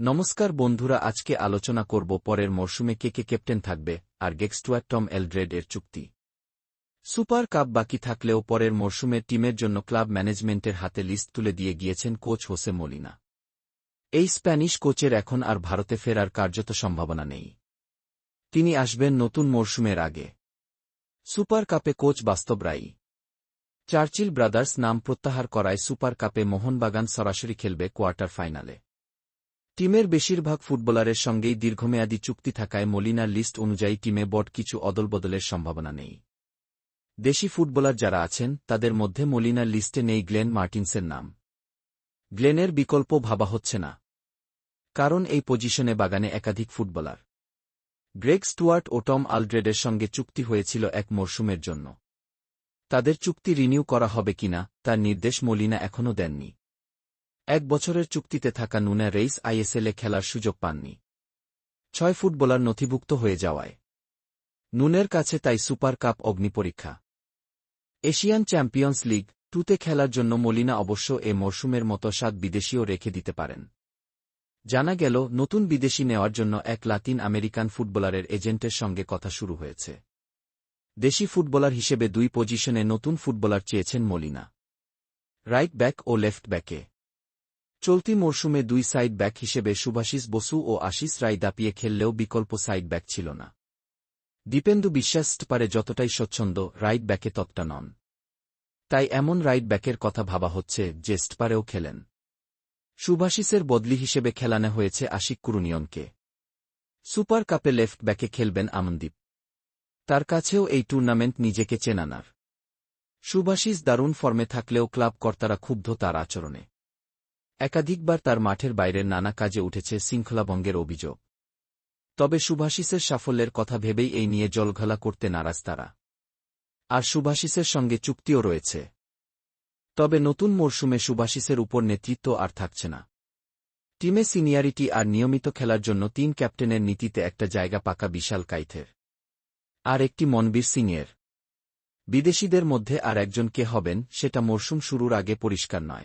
নমস্কার বন্ধুরা, আজকে আলোচনা করব পরের মরশুমে কে কে ক্যাপ্টেন থাকবে আর গেক্সটুয়ার টম এলড্রেড এর চুক্তি। সুপার কাপ বাকি থাকলেও পরের মরশুমে টিমের জন্য ক্লাব ম্যানেজমেন্টের হাতে লিস্ট তুলে দিয়ে গিয়েছেন কোচ হোসে মলিনা। এই স্প্যানিশ কোচের এখন আর ভারতে ফেরার কার্যত সম্ভাবনা নেই। তিনি আসবেন নতুন মরশুমের আগে। সুপার কাপে কোচ বাস্তব রাই চার্চিল ব্রাদার্স নাম প্রত্যাহার করায় সুপার কাপে মোহনবাগান সরাসরি খেলবে কোয়ার্টার ফাইনালে। টিমের বেশিরভাগ ফুটবলারের সঙ্গেই দীর্ঘমেয়াদী চুক্তি থাকায় মলিনার লিস্ট অনুযায়ী টিমে বট কিছু অদলবদলের সম্ভাবনা নেই। দেশি ফুটবলার যারা আছেন, তাদের মধ্যে মলিনার লিস্টে নেই গ্লেন মার্টিন্সের নাম। গ্লেনের বিকল্প ভাবা হচ্ছে না। কারণ এই পজিশনে বাগানে একাধিক ফুটবলার। গ্রেগ স্টুয়ার্ট ও টম আলড্রেডের সঙ্গে চুক্তি হয়েছিল এক মরশুমের জন্য। তাদের চুক্তি রিনিউ করা হবে কিনা, তার নির্দেশ মলিনা এখনও দেননি। এক বছরের চুক্তিতে থাকা নুনা রেইস আইএসএলে খেলার সুযোগ পাননি। ছয় ফুটবলার নথিভুক্ত হয়ে যাওয়ায়। নুনের কাছে তাই সুপার কাপ অগ্নিপরীক্ষা এশিয়ান চ্যাম্পিয়ন্স লিগ টুতে খেলার জন্য মলিনা অবশ্য এ মরশুমের মতো সাত বিদেশিও রেখে দিতে পারেন। জানা গেল, নতুন বিদেশি নেওয়ার জন্য এক লাতিন আমেরিকান ফুটবলারের এজেন্টের সঙ্গে কথা শুরু হয়েছে। দেশি ফুটবলার হিসেবে দুই পজিশনে নতুন ফুটবলার চেয়েছেন মলিনা। রাইট ব্যাক ও লেফট ব্যাকে। চলতি মরশুমে দুই সাইড ব্যাক হিসেবে সুভাষিস বসু ও আশিস রায় দাপিয়ে খেললেও বিকল্প সাইড ব্যাক ছিল না। দীপেন্দু বিশ্বাস পারে যতটাই স্বচ্ছন্দ রাইট ব্যাকে ততটা নন। তাই এমন রাইট ব্যাকের কথা ভাবা হচ্ছে যে স্টপারেও খেলেন। সুভাষিসের বদলি হিসেবে খেলানো হয়েছে আশিক কুরুনিয়নকে। সুপার কাপে লেফট ব্যাকে খেলবেন আমনদীপ। তার কাছেও এই টুর্নামেন্ট নিজেকে চেনানার। সুভাষিস দারুণ ফর্মে থাকলেও ক্লাব কর্তারা ক্ষুব্ধ তার আচরণে। একাধিকবার তার মাঠের বাইরের নানা কাজে উঠেছে শৃঙ্খলাভঙ্গের অভিযোগ। তবে সুভাষিসের সাফল্যের কথা ভেবেই এই নিয়ে জলঘলা করতে নারাজ তারা। আর সুভাষিসের সঙ্গে চুক্তিও রয়েছে। তবে নতুন মরশুমে সুভাষিসের উপর নেতৃত্ব আর থাকছে না। টিমে সিনিয়রিটি আর নিয়মিত খেলার জন্য তিন ক্যাপ্টেনের নীতিতে একটা জায়গা পাকা বিশাল কাইথের। আর একটি মনবীর সিংয়ের। বিদেশিদের মধ্যে আর একজন কে হবেন সেটা মরশুম শুরুর আগে পরিষ্কার নয়।